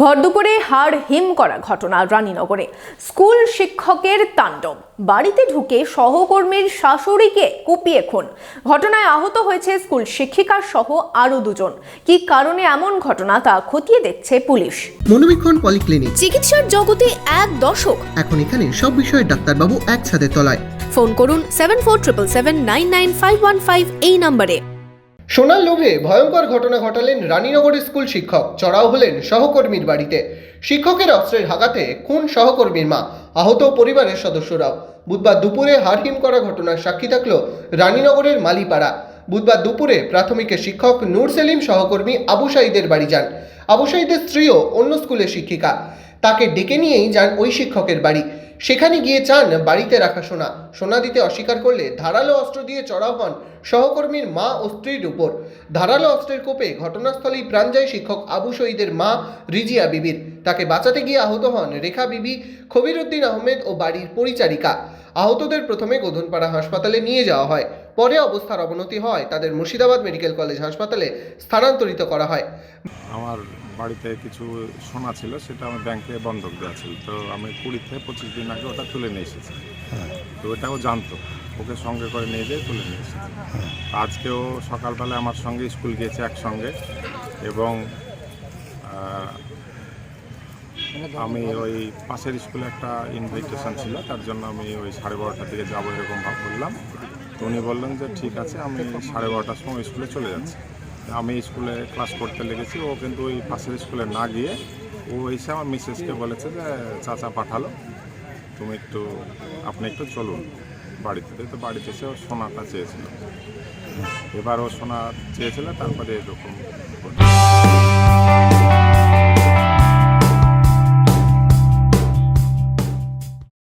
ভরদুপুরে হাড় হিম করা ঘটনা রানীনগরে। স্কুল শিক্ষকের তাণ্ডব। বাড়িতে ঢুকে সহকর্মীর শাশুড়িকে কুপিয়ে খুন। ঘটনায় আহত হয়েছে স্কুল শিক্ষিকা সহ আরও দুজন। কি কারণে এমন ঘটনা তা খতিয়ে দেখছে পুলিশ। মনোবীক্ষণ পলিক্লিনিক। চিকিৎসার জগতে এক দশক। এখন এখানে সব বিষয়ে ডাক্তারবাবু এক ছাদের তলায়। ফোন করুন seven four triple seven nine nine five one five এই নম্বরে। সোনার লোভে ভয়ঙ্কর ঘটনা ঘটালেন রানীনগরের স্কুল শিক্ষক, চড়াও হলেন সহকর্মীর বাড়িতে। শিক্ষকের অস্ত্রের আঘাতে খুন সহকর্মীর মা, আহত পরিবারের সদস্যরাও। বুধবার দুপুরে হারহিম করা ঘটনার সাক্ষী থাকল রানীনগরের মালিপাড়া। বুধবার দুপুরে প্রাথমিকের শিক্ষক নূর সেলিম সহকর্মী আবু সাইদের বাড়ি যান। আবু সাইদের স্ত্রীও অন্য স্কুলের শিক্ষিকা। তাকে ডেকে নিয়েই যান ওই শিক্ষকের বাড়ি। সেখানে গিয়ে চান বাড়িতে রাখা সোনা। সোনা দিতে অস্বীকার করলে ধারালো অস্ত্র দিয়ে চড়াও হন সহকর্মীর মা ও স্ত্রীর উপর। ধারালো অস্ত্রের কোপে ঘটনাস্থলেই প্রাণ যায় শিক্ষক আবু শহীদের মা রিজিয়া বিবির। তাকে বাঁচাতে গিয়ে আহত হন রেখা বিবি খবির উদ্দিন আহমেদ ও বাড়ির পরিচারিকা। আহতদের প্রথমে গোধনপাড়া হাসপাতালে নিয়ে যাওয়া হয়। পরে অবস্থার অবনতি হয় তাদের মুর্শিদাবাদ মেডিকেল কলেজ হাসপাতালে স্থানান্তরিত করা হয়। আমার বাড়িতে কিছু সোনা ছিল সেটা আমি ব্যাংকে বন্ধক দেওয়া ছিল। তো আমি কুড়ি থেকে পঁচিশ দিন আগে ওটা তুলে নিয়ে এসেছি। তো ওটা ও জানতো। ওকে সঙ্গে করে নিয়ে যেয়ে তুলে নিয়ে এসেছি। আজকেও সকালবেলা আমার সঙ্গে স্কুল গিয়েছে একসঙ্গে এবং আমি ওই পাশের স্কুলে একটা ইনভিটেশন ছিল তার জন্য আমি ওই সাড়ে বারোটার দিকে যাব এরকম ভাব বললাম তো উনি বললেন যে ঠিক আছে আমি সাড়ে বারোটার সময় স্কুলে চলে যাচ্ছি। আমি স্কুলে ক্লাস করতে লেগেছি ও কিন্তু ওই পাশের স্কুলে না গিয়ে ও এসে আমার মিসেসকে বলেছে যে চাচা পাঠালো তুমি একটু আপনি একটু চলুন বাড়িতে। তো বাড়িতে এসে ও সোনাটা চেয়েছিল। এবার ও সোনা চেয়েছিল তারপরে এরকম।